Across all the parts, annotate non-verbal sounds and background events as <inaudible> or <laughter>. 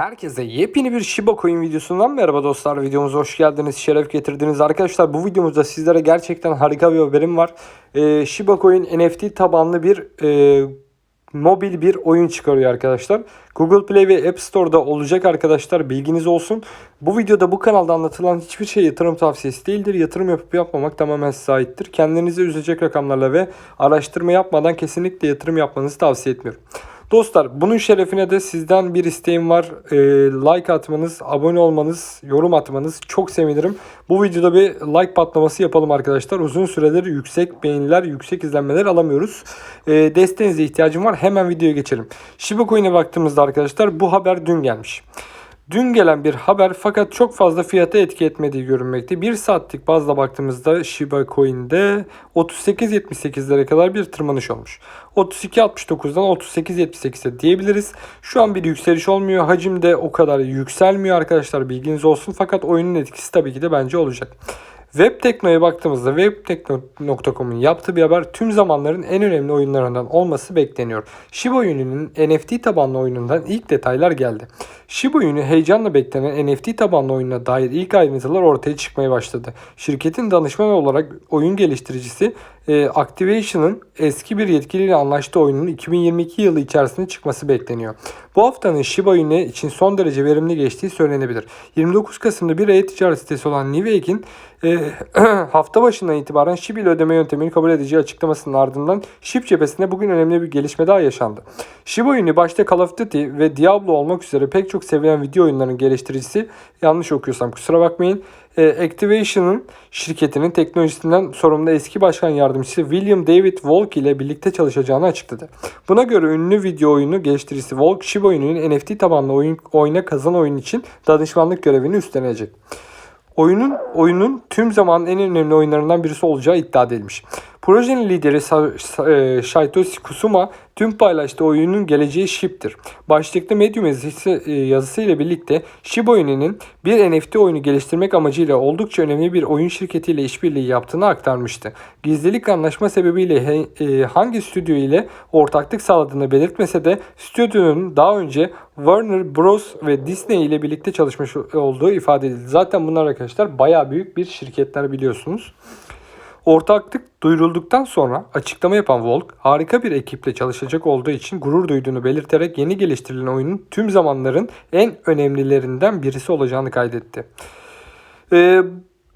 Herkese yepyeni bir Shiba Coin videosundan merhaba dostlar. Videomuza hoş geldiniz, şeref getirdiniz. Arkadaşlar bu videomuzda sizlere gerçekten harika bir haberim var. Ee, Shiba Coin NFT tabanlı bir e, mobil bir oyun çıkarıyor arkadaşlar. Google Play ve App Store'da olacak arkadaşlar bilginiz olsun. Bu videoda bu kanalda anlatılan hiçbir şey yatırım tavsiyesi değildir. Yatırım yapıp yapmamak tamamen size aittir. Kendinizi üzecek rakamlarla ve araştırma yapmadan kesinlikle yatırım yapmanızı tavsiye etmiyorum. Dostlar bunun şerefine de sizden bir isteğim var. Ee, like atmanız, abone olmanız, yorum atmanız çok sevinirim. Bu videoda bir like patlaması yapalım arkadaşlar. Uzun süredir yüksek beğeniler, yüksek izlenmeler alamıyoruz. Ee, desteğinize ihtiyacım var. Hemen videoya geçelim. Shiba Coin'e baktığımızda arkadaşlar bu haber dün gelmiş. Dün gelen bir haber fakat çok fazla fiyata etki etmediği görünmekte. 1 saatlik bazda baktığımızda Shiba Coin'de 38.78'lere kadar bir tırmanış olmuş. 32.69'dan 38.78'e diyebiliriz. Şu an bir yükseliş olmuyor. Hacim de o kadar yükselmiyor arkadaşlar bilginiz olsun. Fakat oyunun etkisi tabii ki de bence olacak. Webtekno'ya baktığımızda webtekno.com'un yaptığı bir haber tüm zamanların en önemli oyunlarından olması bekleniyor. Shiba Inu'nun NFT tabanlı oyunundan ilk detaylar geldi. Shiba Inu heyecanla beklenen NFT tabanlı oyununa dair ilk ayrıntılar ortaya çıkmaya başladı. Şirketin danışman olarak oyun geliştiricisi e, Activation'ın eski bir yetkiliyle anlaştığı oyunun 2022 yılı içerisinde çıkması bekleniyor. Bu haftanın Shiba Inu için son derece verimli geçtiği söylenebilir. 29 Kasım'da bir e-ticaret sitesi olan Niveik'in e, <clears throat> hafta başından itibaren SHIB ile ödeme yöntemini kabul edeceği açıklamasının ardından SHIB cephesinde bugün önemli bir gelişme daha yaşandı. Shiba Inu başta Call of Duty ve Diablo olmak üzere pek çok sevilen video oyunlarının geliştiricisi yanlış okuyorsam kusura bakmayın. E, Activation'ın şirketinin teknolojisinden sorumlu eski başkan yardımcısı William David Volk ile birlikte çalışacağını açıkladı. Buna göre ünlü video oyunu geliştiricisi Volk, Shiba Inu'nun NFT tabanlı oyun, oyuna kazan oyun için danışmanlık görevini üstlenecek. Oyunun oyunun tüm zamanın en önemli oyunlarından birisi olacağı iddia edilmiş. Projenin lideri e, Satoshi Kusuma tüm paylaştığı oyunun geleceği Ship'tir. Başlıklı Medium yazısı, e, yazısı ile birlikte Shiba Inu'nun bir NFT oyunu geliştirmek amacıyla oldukça önemli bir oyun şirketiyle işbirliği yaptığını aktarmıştı. Gizlilik anlaşma sebebiyle e, hangi stüdyo ile ortaklık sağladığını belirtmese de stüdyonun daha önce Warner Bros ve Disney ile birlikte çalışmış olduğu ifade edildi. Zaten bunlar arkadaşlar bayağı büyük bir şirketler biliyorsunuz. Ortaklık duyurulduktan sonra açıklama yapan Volk harika bir ekiple çalışacak olduğu için gurur duyduğunu belirterek yeni geliştirilen oyunun tüm zamanların en önemlilerinden birisi olacağını kaydetti. Ee,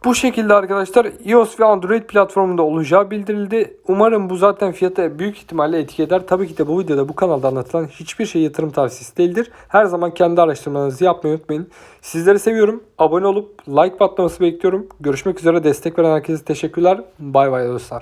bu şekilde arkadaşlar iOS ve Android platformunda olacağı bildirildi. Umarım bu zaten fiyata büyük ihtimalle etki eder. Tabii ki de bu videoda bu kanalda anlatılan hiçbir şey yatırım tavsiyesi değildir. Her zaman kendi araştırmanızı yapmayı unutmayın. Sizleri seviyorum. Abone olup like patlaması bekliyorum. Görüşmek üzere. Destek veren herkese teşekkürler. Bay bay dostlar.